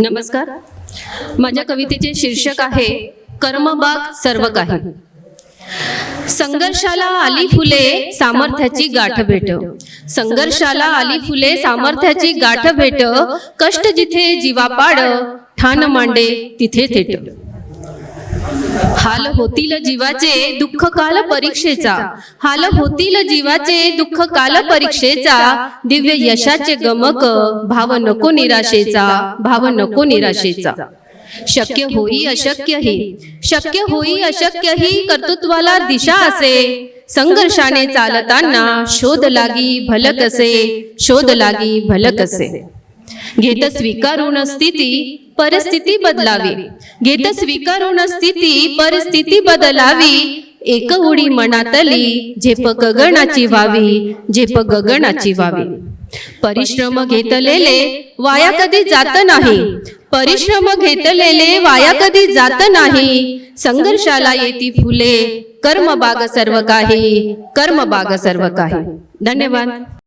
नमस्कार. माझ्या कवितेचे शीर्षक आहे कर्मबाग सर्व काही संघर्षाला आली फुले सामर्थ्याची गाठ भेट. संघर्षाला आली फुले सामर्थ्याची गाठ भेट. कष्ट जिथे जीवा पाड ठाण मांडे तिथे थेट. हाल होतील जीवाचे दुःख काल परीक्षेचा. हाल होतील जीवाचे दुःख काल परीक्षेचा. दिव्य यशाचे गमक भाव नको निराशेचा भाव नको निराशेचा. शक्य होई अशक्यही. शक्य होई अशक्य ही कर्तृत्वाला दिशा असे. संघर्षाने चालताना शोध लागी भलक असे शोध लागी भलक असे घेत स्वीकारून स्थिती परिस्थिती बदलावी. घेत स्वीकारून स्थिती परिस्थिती बदलावी. एक उडी मनातली झेप गगनाची व्हावी झेप गगनाची व्हावी. परिश्रम घेतलेले वाया कधी जात नाही. परिश्रम घेतलेले वाया कधी जात नाही. संघर्षाला येती फुले कर्मबाग सर्व काही कर्मबाग सर्व काही. धन्यवाद.